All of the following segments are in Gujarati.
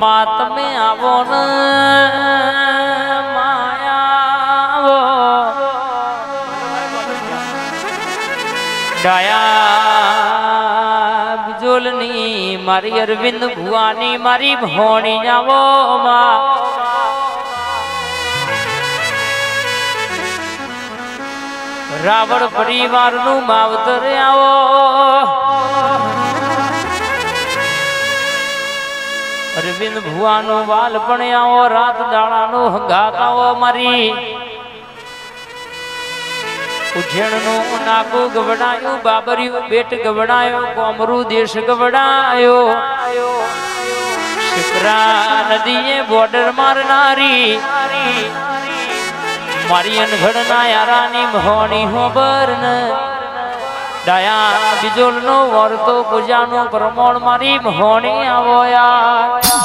માં તમે આવો ને, માયાવો. ડાયા બિજોલની મારી અરવિંદ ભુવાની મારી ભોણી આવો માં. રાવણ પરિવારનું માવતર આવો. અરવિંદ ભુવાનો વાલ આવો રાત દાડાનો હંગાત આવો મારી. ઉજ્જૈનનું નાકું ગવડાયું, બાબરિયું બેટ ગવડાયો, કોમરું દેશ ગવડાયો. શિપ્રા નદીએ બોર્ડર મારનારી. મારી અનઘડના યારાની મહોની હોબર ને ડાયા બિજોલ નો વર્તો પૂજાનું પ્રમોણ મારી ભણી આવો યાર.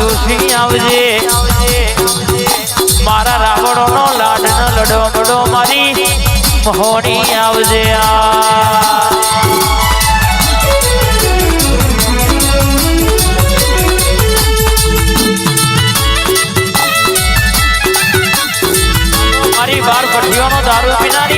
જોશી આવજે. મારા રાવણોનો લાડ ન લડો લડો મારી મહોણી આવજે આ. મારી બાર ભઠ્ઠીઓનો દારૂ પીનારી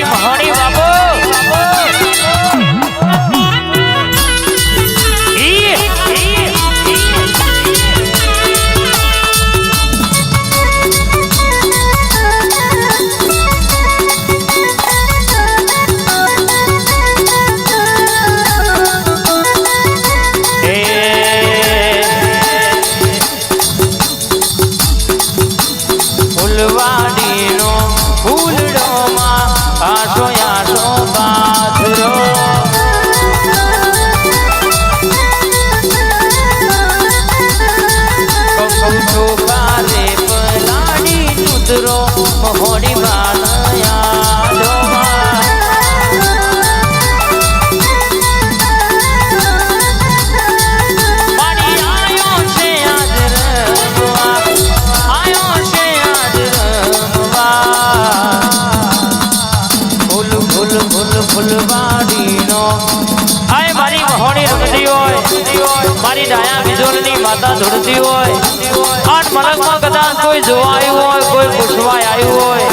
માતા હોય. આઠ મલકમાં કદાચ કોઈ જોવા આવ્યું હોય કોઈ પૂછવા આવ્યું હોય.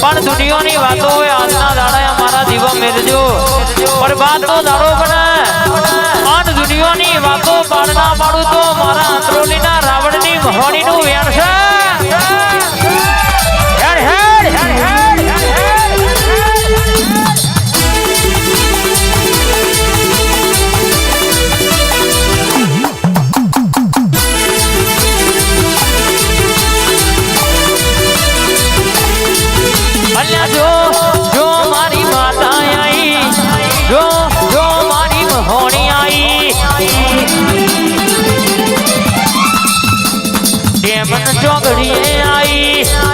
પણ દુનિયાની વાતો હોય આજના દાડા મારા જીવન મેળજો પણ વાતનો દાડો બને. આઠ દુનિયાની વાતો પાડના પાડું તો મારા અંતરોલીના રાવણની મહોણીનું વેણ છે. Head, head, head, head. Damon ચોગડીએ આઈ.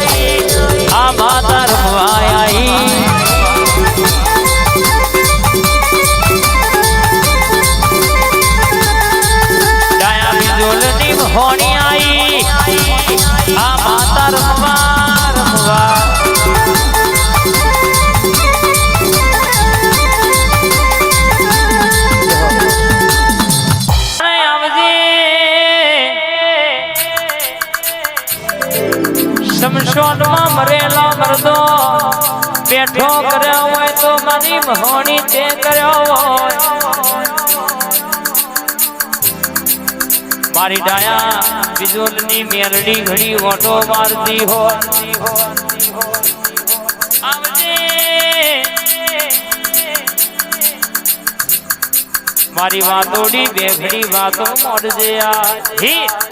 મારી મહોણી તે કર્યો મારી ડાયા બિજોલની મેલડી ઘડી ઓટો મારતી હો મારી વાતોડી બે ઘડી વાતો મોડજે આ.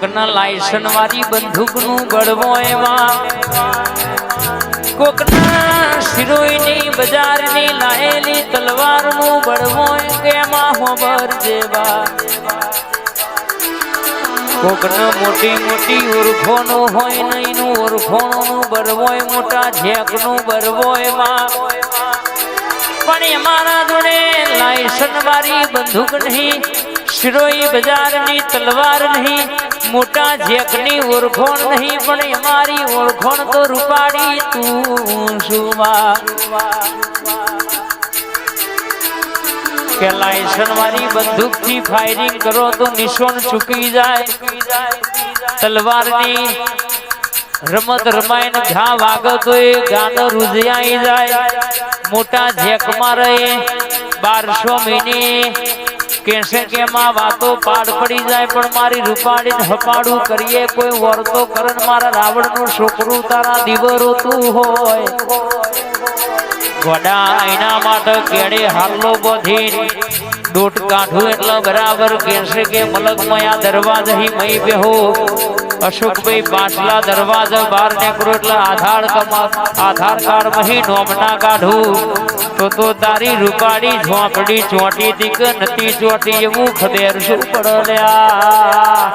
કોકના લાયસન વાળી બંદૂકનું ગળવો એમાં કોકના શિરોઈની બજારની લાયેલી તલવારનું બળવો એમાં હોબર જેવા. કોકના મોટી મોટી ઓરખોનું હોય નહીનું ઓરખોણું બરવોય મોટા ઝેકનું બરવોયમાં પણ અમારા જોડે લાયસન વાળી બંદૂક નહીં, શિરોઈ બજારની તલવાર નહીં મોટા જેકની ઓળખોણ નહીં, પણ અમારી ઓળખોણ તો રૂપાડી તું સુવા કે લાયસન મારી બંદૂકથી ફાયરિંગ કરો તો નિશોન ચૂકી જાય. તલવારની રમત રમાય ને ઘા વાગો તો એ ગાનો રૂજિયાઈ જાય. મોટા જેકમાં રહે બારસો મહિને કેસે કે માં વાતો પાડ પડી જાય, પણ મારી રૂપાડીને હપાડું કરીએ. કોઈ વર્તો કરણ મારા રાવણનું છોકરું, તારા દીવરો તું હોય. ગોડા એના માટે કેડે હાલો બોધી દોટ કાઢું એટલે બરાબર કેસે કે મલક મયા દરવાજા હી મઈ બેહો. અશોકભાઈ પાછલા દરવાજા બહાર નીકળો એટલે આધાર આધાર કાર્ડ મહી નોમના કાઢું. તો તો તારી રૂપાડી ઝોંપડી ચોટી દીક નથી ચોટી એવું ખદેર શું પડલ્યા?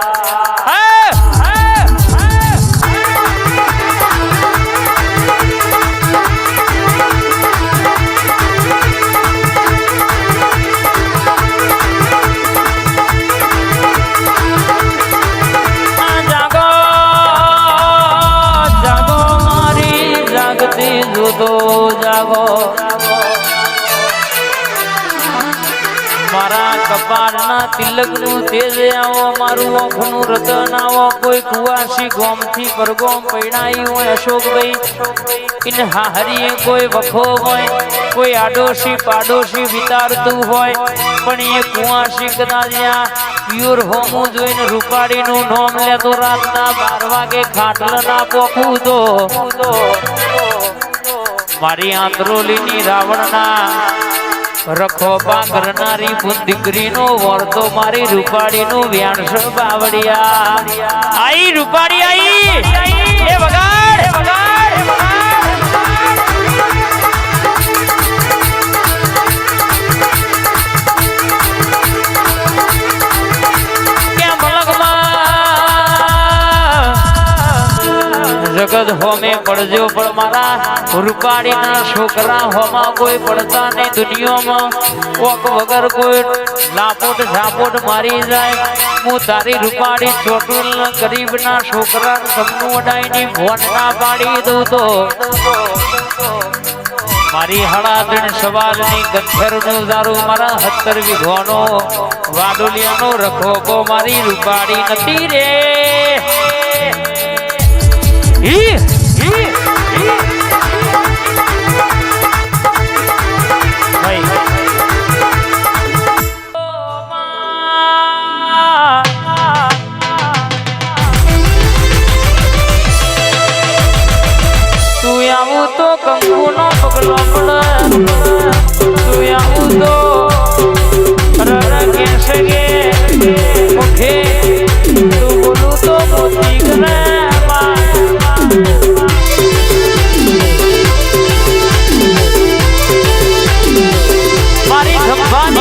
કપાળના તિલકનું તેજ આવો, મારું ઓખનું રતન આવો. કોઈ કુવાસી ગોમથી પરગોમ પૈણાઈ હોય અશોકભાઈ. ઇન હાહરીએ કોઈ વખો હોય, કોઈ આડોશી પાડોશી વિતારતું હોય. પણ એ કુવાસી કદાચ પ્યોર હોમું જોઈને રૂપાડીનું નોમ લેતો રાતના બાર વાગે ખાટલના પોખું તો. મારી આંતરોલીની રાવણના રખોપા કરનારી દીકરીનો વળતો મારી રૂપાડીનું વ્યાણસ બાવડિયા આઈ રૂપાડી આઈ! એ વગાડ વગાડ વગાડ! જગત હોમે પડજો પણ મારા રૂપાડીના છોકરા હોમાં કોઈ પડતા નહીં. દુનિયામાં કોક વગર કોઈ લાપોટ ઝાપોટ મારી જાય. હું તારી રૂપાડી ચોટુલ ગરીબના છોકરા સપનું અડાઈની ભોન ના પાડી દઉં તો. મારી હળાદણ સવારની ગંધરનું દારૂ મારા હત્તર વિઘોનો વાડુલિયાનો રખો કો મારી રૂપાડી નથી રે. હી. ભાઈ. તું આવું તો કંકુનો પગલો પડે મારી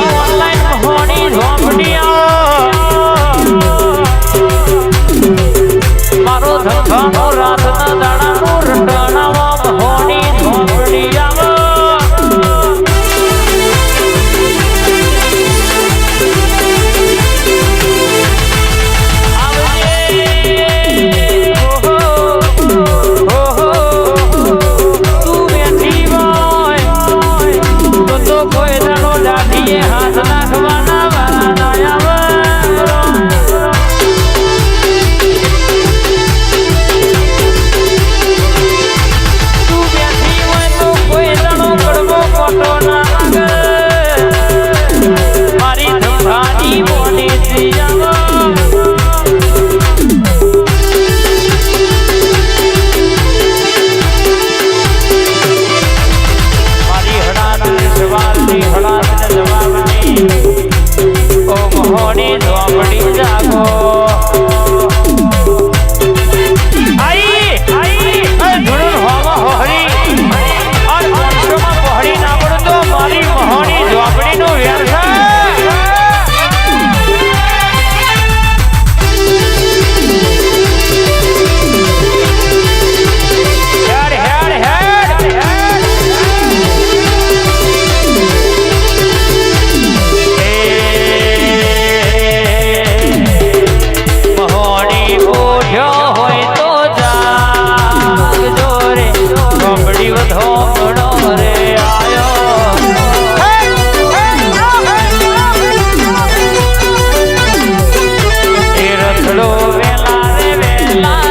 love.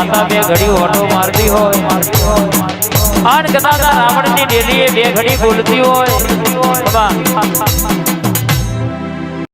માતા બે ઘડી ઓટો મારતી હોય. આન કદાચ રાવણની ડેલીએ બે ઘડી બોલતી હોય.